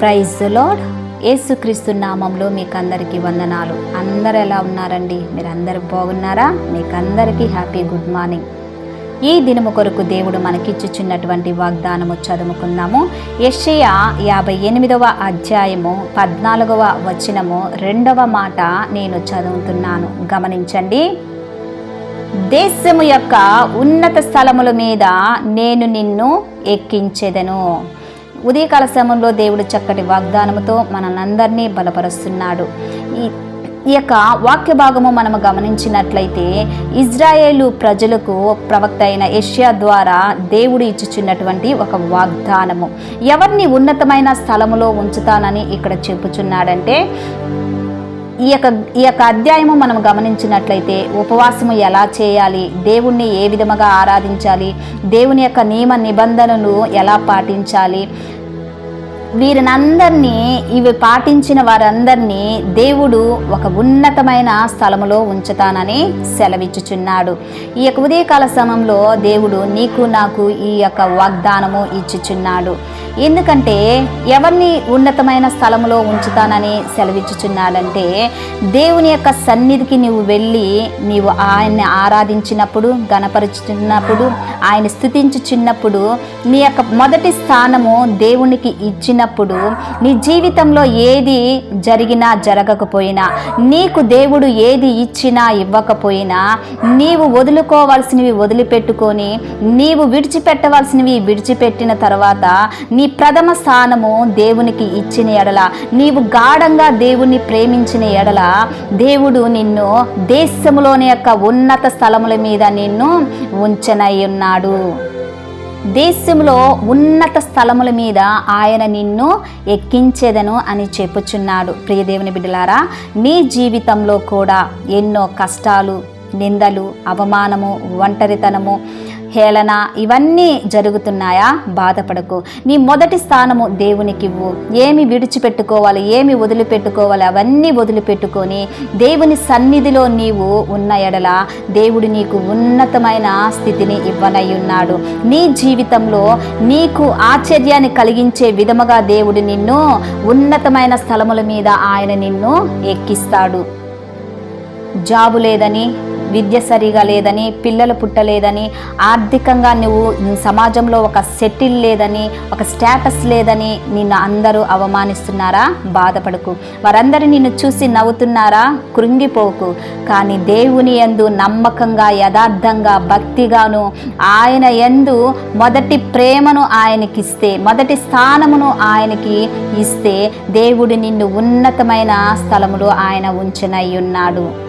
Praise lord. యేసుక్రీస్తు నామంలో మీకు అందరికీ వందనాలు. అందరు ఎలా ఉన్నారండి? మీరు అందరు బాగున్నారా? మీకు అందరికీ హ్యాపీ గుడ్ మార్నింగ్. ఈ దినము కొరకు దేవుడు మనకిచ్చుచున్నటువంటి వాగ్దానము చదువుకుందాము. యెషయా యాభై ఎనిమిదవ అధ్యాయము పద్నాలుగవ వచనము రెండవ మాట నేను చదువుతున్నాను. గమనించండి. దేశము యొక్క ఉన్నత స్థలముల మీద నేను నిన్ను ఎక్కించెదను. ఉదయకాల సమయంలో దేవుడు చక్కటి వాగ్దానముతో మనల్ని బలపరుస్తున్నాడు. ఈ ఈ యొక్క వాక్య భాగము మనము గమనించినట్లయితే ఇజ్రాయేలు ప్రజలకు ప్రవక్త అయిన ఏషియా ద్వారా దేవుడు ఇచ్చుచున్నటువంటి ఒక వాగ్దానము. ఎవరిని ఉన్నతమైన స్థలములో ఉంచుతానని ఇక్కడ చెప్పుచున్నాడంటే ఈ యొక్క ఈ యొక్క అధ్యాయము మనం గమనించినట్లయితే ఉపవాసము ఎలా చేయాలి దేవుణ్ణి ఏ విధముగా ఆరాధించాలి దేవుని యొక్క నియమ నిబంధనలు ఎలా పాటించాలి వీరినందరినీ ఇవి పాటించిన వారందరినీ దేవుడు ఒక ఉన్నతమైన స్థలములో ఉంచుతానని సెలవిచ్చుచున్నాడు. ఈ యొక్క ఉదయకాల సమయంలో దేవుడు నీకు నాకు ఈ యొక్క వాగ్దానము ఇచ్చుచున్నాడు. ఎందుకంటే ఎవరిని ఉన్నతమైన స్థలములో ఉంచుతానని సెలవిచ్చుచున్నాడంటే దేవుని యొక్క సన్నిధికి నీవు వెళ్ళి నీవు ఆయన్ని ఆరాధించినప్పుడు గణపరుచున్నప్పుడు ఆయన స్థుతించుచున్నప్పుడు నీ యొక్క మొదటి స్థానము దేవునికి ఇచ్చిన ఇచ్చినప్పుడు నీ జీవితంలో ఏది జరిగినా జరగకపోయినా నీకు దేవుడు ఏది ఇచ్చినా ఇవ్వకపోయినా నీవు వదులుకోవాల్సినవి వదిలిపెట్టుకొని నీవు విడిచిపెట్టవలసినవి విడిచిపెట్టిన తర్వాత నీ ప్రథమ స్థానము దేవునికి ఇచ్చిన ఎడల నీవు గాఢంగా దేవుణ్ణి ప్రేమించిన ఎడల దేవుడు నిన్ను దేశంలోని యొక్క ఉన్నత స్థలముల మీద నిన్ను ఉంచనై ఉన్నాడు. దేశంలో ఉన్నత స్థలముల మీద ఆయన నిన్ను ఎక్కించేదను అని చెప్పుచున్నాడు. ప్రియదేవుని బిడ్డలారా నీ జీవితంలో కూడా ఎన్నో కష్టాలు నిందలు అవమానము ఒంటరితనము హేళన ఇవన్నీ జరుగుతున్నాయా? బాధపడకు. నీ మొదటి స్థానము దేవునికి ఇవ్వు ఏమి విడిచిపెట్టుకోవాలి ఏమి వదిలిపెట్టుకోవాలి అవన్నీ వదిలిపెట్టుకొని దేవుని సన్నిధిలో నీవు ఉన్న ఎడల దేవుడు నీకు ఉన్నతమైన స్థితిని ఇవ్వనై ఉన్నాడు. నీ జీవితంలో నీకు ఆశ్చర్యాన్ని కలిగించే విధముగా దేవుడు నిన్ను ఉన్నతమైన స్థలముల మీద ఆయన నిన్ను ఎక్కిస్తాడు. జాబు లేదని విద్య సరిగా లేదని పిల్లలు పుట్టలేదని ఆర్థికంగా నువ్వు సమాజంలో ఒక సెటిల్ లేదని ఒక స్టేటస్ లేదని నిన్ను అందరూ అవమానిస్తున్నారా? బాధపడకు. వారందరూ నిన్ను చూసి నవ్వుతున్నారా? కృంగిపోకు. కానీ దేవుని యందు నమ్మకంగా యథార్థంగా భక్తిగాను ఆయన యందు మొదటి ప్రేమను ఆయనకిస్తే మొదటి స్థానమును ఆయనకి ఇస్తే దేవుడు నిన్ను ఉన్నతమైన స్థలములో ఆయన ఉంచనై ఉన్నాడు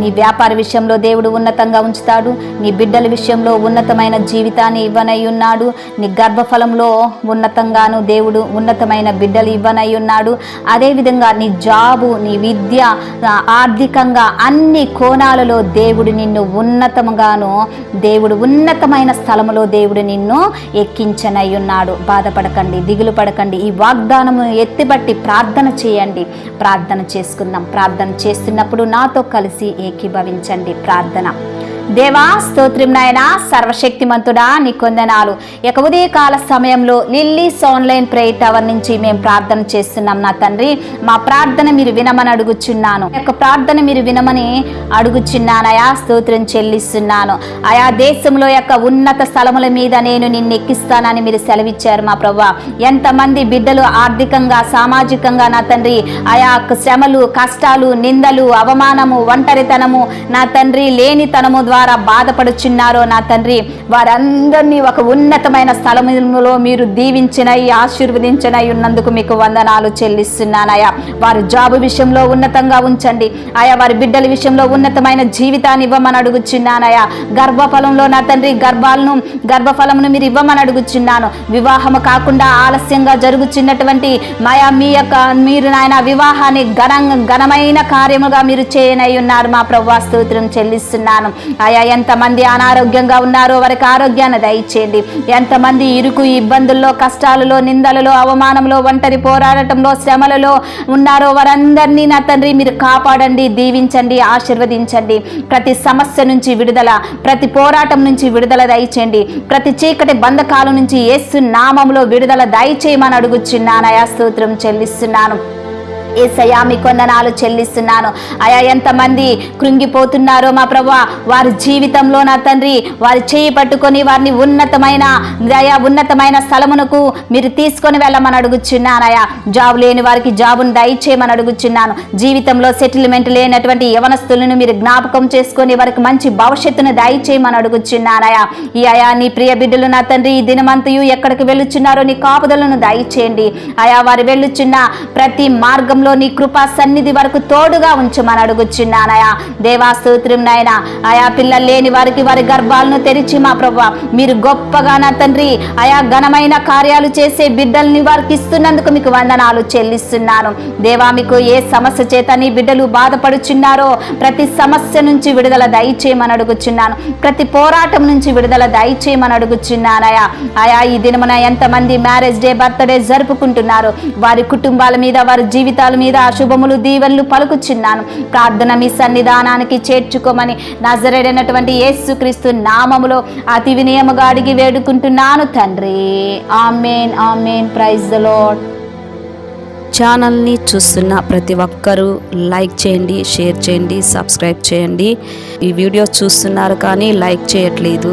నీ వ్యాపార విషయంలో దేవుడు ఉన్నతంగా ఉంచుతాడు. నీ బిడ్డల విషయంలో ఉన్నతమైన జీవితాన్ని ఇవ్వనై ఉన్నాడు నీ గర్భఫలంలో ఉన్నతంగాను దేవుడు ఉన్నతమైన బిడ్డలు ఇవ్వనై ఉన్నాడు అదేవిధంగా నీ జాబు నీ విద్య ఆర్థికంగా అన్ని కోణాలలో దేవుడు నిన్ను ఉన్నతముగాను దేవుడు ఉన్నతమైన స్థలములో దేవుడు నిన్ను ఎక్కించనై ఉన్నాడు బాధపడకండి దిగులు పడకండి. ఈ వాగ్దానము ఎత్తిబట్టి ప్రార్థన చేయండి. ప్రార్థన చేసుకుందాం. ప్రార్థన చేస్తున్నప్పుడు నాతో కలిసి ఏకీభవించండి ప్రార్థన. దేవా స్తోత్రం నాయన సర్వశక్తిమంతుడా నీ కొందనాలు. ఇక ఉదయకాల సమయంలో లిల్లీస్ ఆన్లైన్ ప్రేయర్ టవర్ నుంచి మేము ప్రార్థన చేస్తున్నాం నా తండ్రి. మా ప్రార్థన మీరు వినమని అడుగుచున్నాను. యొక్క ప్రార్థన మీరు వినమని అడుగుచున్నానయా స్తోత్రం చెల్లిస్తున్నాను. ఆయా దేశంలో యొక్క ఉన్నత స్థలముల మీద నేను నిన్ను ఎక్కిస్తానని మీరు సెలవిచ్చారు మా ప్రభా ఎంతమంది బిడ్డలు ఆర్థికంగా సామాజికంగా నా తండ్రి ఆయా శ్రమలు కష్టాలు నిందలు అవమానము ఒంటరితనము నా తండ్రి లేనితనము ద్వారా ద్వారా బాధపడుచున్నారో నా తండ్రి వారందరినీ ఒక ఉన్నతమైన స్థలములో మీరు దీవించినై ఆశీర్వదించినై ఉన్నందుకు మీకు వందనాలు చెల్లిస్తున్నానయా వారి జాబు విషయంలో ఉన్నతంగా ఉంచండి. ఆయా వారి బిడ్డల విషయంలో ఉన్నతమైన జీవితాన్ని ఇవ్వమని అడుగుచున్నానయా గర్భఫలంలో నా తండ్రి గర్భాలను గర్భఫలమును మీరు ఇవ్వమని అడుగుచున్నాను. వివాహము కాకుండా ఆలస్యంగా జరుగుచున్నటువంటి మాయా మీ యొక్క మీరు నాయన వివాహాన్ని ఘన ఘనమైన కార్యముగా మీరు చేయనై ఉన్నారు. మా ప్రభా స్తోత్రం చెల్లిస్తున్నాను. అయా ఎంతమంది అనారోగ్యంగా ఉన్నారో వారికి ఆరోగ్యాన్ని దయచేయండి. ఎంతమంది ఇరుకు ఇబ్బందుల్లో కష్టాలలో నిందలలో అవమానంలో ఒంటరి పోరాడటంలో శ్రమలలో ఉన్నారో వారందరినీ నా తండ్రి మీరు కాపాడండి దీవించండి ఆశీర్వదించండి. ప్రతి సమస్య నుంచి విడుదల ప్రతి పోరాటం నుంచి విడుదల దయచేయండి. ప్రతి చీకటి బంధకాల నుంచి ఏసు నామంలో విడుదల దయచేయమని అడుగుచున్నానయా స్తోత్రం చెల్లిస్తున్నాను. ఏసయా మీ కొందనాలు చెల్లిస్తున్నాను. అయా ఎంతమంది కృంగిపోతున్నారో మా ప్రభా వారి జీవితంలో నా తండ్రి వారి చేయి పట్టుకొని వారిని ఉన్నతమైన దయా ఉన్నతమైన స్థలమునకు మీరు తీసుకొని వెళ్ళమని అడుగుచున్నానయా జాబ్ లేని వారికి జాబును దయచేయమని అడుగుచున్నాను. జీవితంలో సెటిల్మెంట్ లేనటువంటి యవనస్తులను మీరు జ్ఞాపకం చేసుకొని వారికి మంచి భవిష్యత్తును దయచేయమని అడుగుచున్నానయా ఈ అయా నీ ప్రియ బిడ్డలు నా తండ్రి ఈ దినమంతయు ఎక్కడికి వెళ్ళుచున్నారో నీ కాపుదలను దయచేయండి. అయా వారు వెళ్ళుచున్న ప్రతి మార్గంలో నీ కృపా సన్నిధి వరకు తోడుగా ఉంచమని అడుగుచున్నానయా దేవా స్తోత్రం నాయన. ఆయా పిల్లలు లేని వారికి వారి గర్భాలను తెరిచి మా ప్రభా మీరు గొప్పగా నా తండ్రి ఆయా ఘనమైన కార్యాలు చేసే బిడ్డల్ని వారికి ఇస్తున్నందుకు మీకు వందనాలు చెల్లిస్తున్నాను. దేవా మీకు ఏ సమస్య చేత నీ బిడ్డలు బాధపడుచున్నారో ప్రతి సమస్య నుంచి విడుదల దయచేయమని అడుగుచున్నాను. ప్రతి పోరాటం నుంచి విడుదల దయచేయమని అడుగుచున్నానయా ఆయా ఈ దినమున ఎంతమంది మ్యారేజ్ డే బర్త్డే జరుపుకుంటున్నారు? వారి కుటుంబాల మీద వారి జీవితాల మీద అశుభములు దీవెనలు పలుకుచున్నాను. ప్రార్థన మీ సన్నిధానానికి చేర్చుకోమని నజరేడైనటువంటి యేసుక్రీస్తు నామములో అతి వినయముగా అడిగి వేడుకుంటున్నాను తండ్రి. Amen amen. ప్రైజ్ ద ఛానల్ని చూస్తున్న ప్రతి ఒక్కరూ లైక్ చేయండి షేర్ చేయండి సబ్స్క్రైబ్ చేయండి. ఈ వీడియో చూస్తున్నారు కానీ లైక్ చేయట్లేదు.